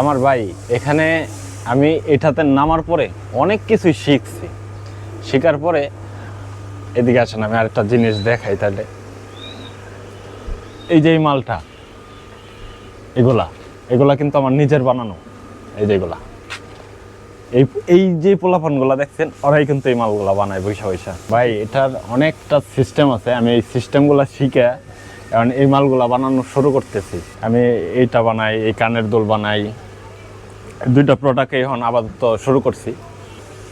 আমার ভাই, এখানে আমি এটাতে নামার পরে অনেক কিছুই শিখছি। শেখার পরে এদিকে আসেন, আমি আরেকটা জিনিস দেখাই তাহলে। এই যে এই মালটা, এগুলা এগুলা কিন্তু আমার নিজের বানানো। এই যে এগুলা। এই এই যে পোলাপানগুলা দেখছেন, ওরাই কিন্তু এই মালগুলা বানায় বৈশা বৈশা। ভাই, এটার অনেকটা সিস্টেম আছে, আমি এই সিস্টেমগুলা শিখে এখন এই মালগুলা বানানো শুরু করতেছি। আমি এইটা বানাই এই কানের দোল বানাই। দুইটা প্রোডাক্ট এখন আপাতত শুরু করছি।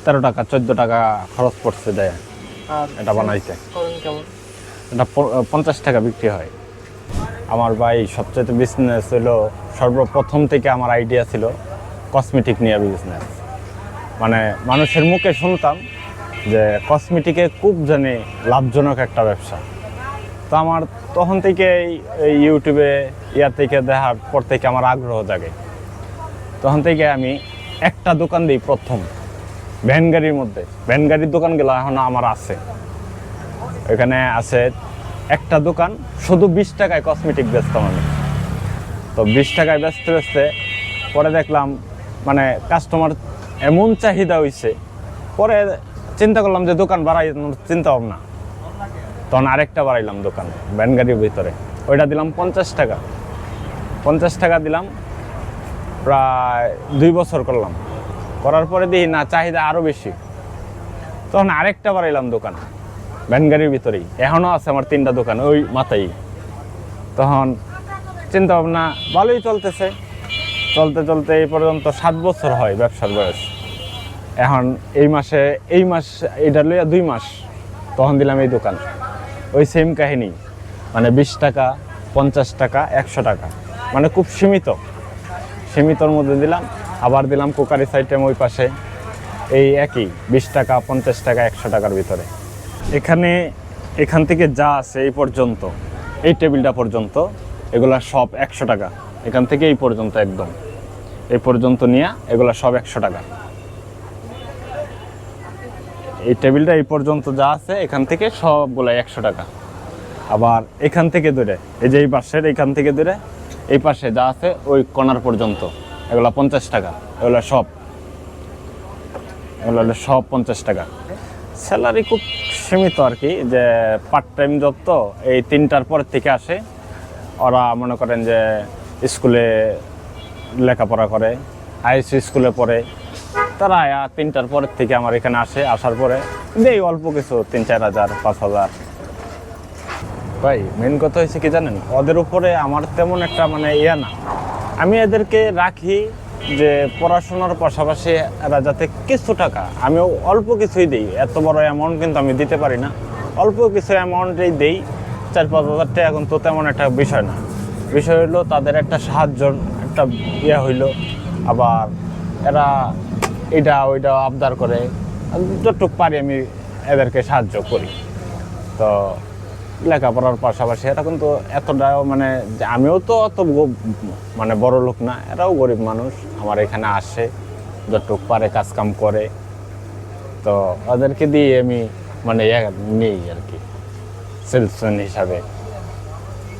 তেরো টাকা চোদ্দ টাকা খরচ পড়ছে দেয়। এটা বানাইতে। এটা পঞ্চাশ টাকা বিক্রি হয়। আমার ভাই সবচেয়ে বিজনেস হলো সর্বপ্রথম থেকে আমার আইডিয়া ছিল কসমেটিক নিয়ে বিজনেস মানে মানুষের মুখে শুনতাম যে কসমেটিকে খুব জানি লাভজনক একটা ব্যবসা। তো আমার তখন থেকে এই- ইউটিউবে ইয়ার থেকে দেখার পর থেকে আমার আগ্রহ জাগে। তখন থেকে আমি একটা দোকান দিই প্রথম, ভ্যান গাড়ির মধ্যে। ভ্যান গাড়ির দোকানগুলো এখন আমার আছে। এখানে আছে একটা দোকান, শুধু বিশ টাকায় কসমেটিক বেচতাম আমি। তো বিশ টাকায় বেচতে বেচতে পরে দেখলাম মানে কাস্টমার এমন চাহিদা হইছে। পরে চিন্তা করলাম যে দোকান বাড়াই, চিন্তা ভাবনা। তখন আরেকটা বাড়াইলাম দোকান ভ্যান গাড়ির ভিতরে। ওইটা দিলাম পঞ্চাশ টাকা। পঞ্চাশ টাকা দিলাম, প্রায় দুই বছর করলাম। করার পরে দেখি, না, চাহিদা আরও বেশি। তখন আরেকটা বাড়াইলাম দোকান ভ্যান গাড়ির ভিতরেই। এখনও আছে আমার তিনটা দোকান, ওই মাথায়। তখন চিন্তা ভাবনা ভালোই চলতেছে। চলতে চলতে এই পর্যন্ত সাত বছর হয় ব্যবসার বয়স। এখন এই মাসে, এই মাস, এটা লইয়া দুই মাস তখন দিলাম এই দোকান। ওই সেম কাহিনী। মানে বিশ টাকা, পঞ্চাশ টাকা, একশো টাকা। মানে খুব সীমিত। সীমিতর মধ্যে দিলাম, আবার দিলাম কোকারি সাইটেম ওই পাশে। এই একই, বিশ টাকা, পঞ্চাশ টাকা, একশো টাকার ভিতরে। এখানে, এখান থেকে যা আছে এই পর্যন্ত, এই টেবিলটা পর্যন্ত, এগুলা সব একশো টাকা। এখান থেকে এই পর্যন্ত একদম। এই পর্যন্ত নিয়ে এগুলা সব একশো টাকা। এই টেবিলটা এই পর্যন্ত যা আছে, এখান থেকে সবগুলা একশো টাকা। আবার এখান থেকে দূরে, এই যে এই পাশের, এখান থেকে দূরে, এই পাশে যা আছে, ওই কর্নার পর্যন্ত। এগুলা পঞ্চাশ টাকা, এগুলা সব। এগুলো হলো সব পঞ্চাশ টাকা। স্যালারি খুব সীমিত আর কি যে পার্ট টাইম জব তো, এই তিনটার পর থেকে আসে। ওরা মনে করেন যে স্কুলে লেখাপড়া করে আইসি স্কুলে পড়ে। তারা তিনটার পরের থেকে আমার এখানে আসে, আসার পরে দেই অল্প কিছু, তিন, চার হাজার, পাঁচ হাজার। ভাই মেন কথা হয়েছে কি জানেন? ওদের উপরে আমার তেমন একটা মানে ইয়া না। আমি এদেরকে রাখি যে পড়াশোনার পাশাপাশি এরা যাতে কিছু টাকা আমি অল্প কিছুই দিই। এত বড় অ্যামাউন্ট কিন্তু আমি দিতে পারি না। অল্প কিছু অ্যামাউন্টেই দিই, চার, পাঁচ হাজার টাকা তো তেমন একটা বিষয় না। বিষয় হলো তাদের একটা সাহায্য, একটা ইয়ে হইল। আবার এরা এটা ওইটা আবদার করে। যতটুক পারি আমি এদেরকে সাহায্য করি। তো লেখাপড়ার পাশাপাশি এরা কিন্তু এতটাও মানে আমিও তো অত মানে বড় লোক না, এরাও গরিব মানুষ, আমার এখানে আসে, যতটুক পারে কাজ কাম করে। তো ওদেরকে দিয়ে আমি মানে নিই আর কি সেলসম্যান হিসাবে।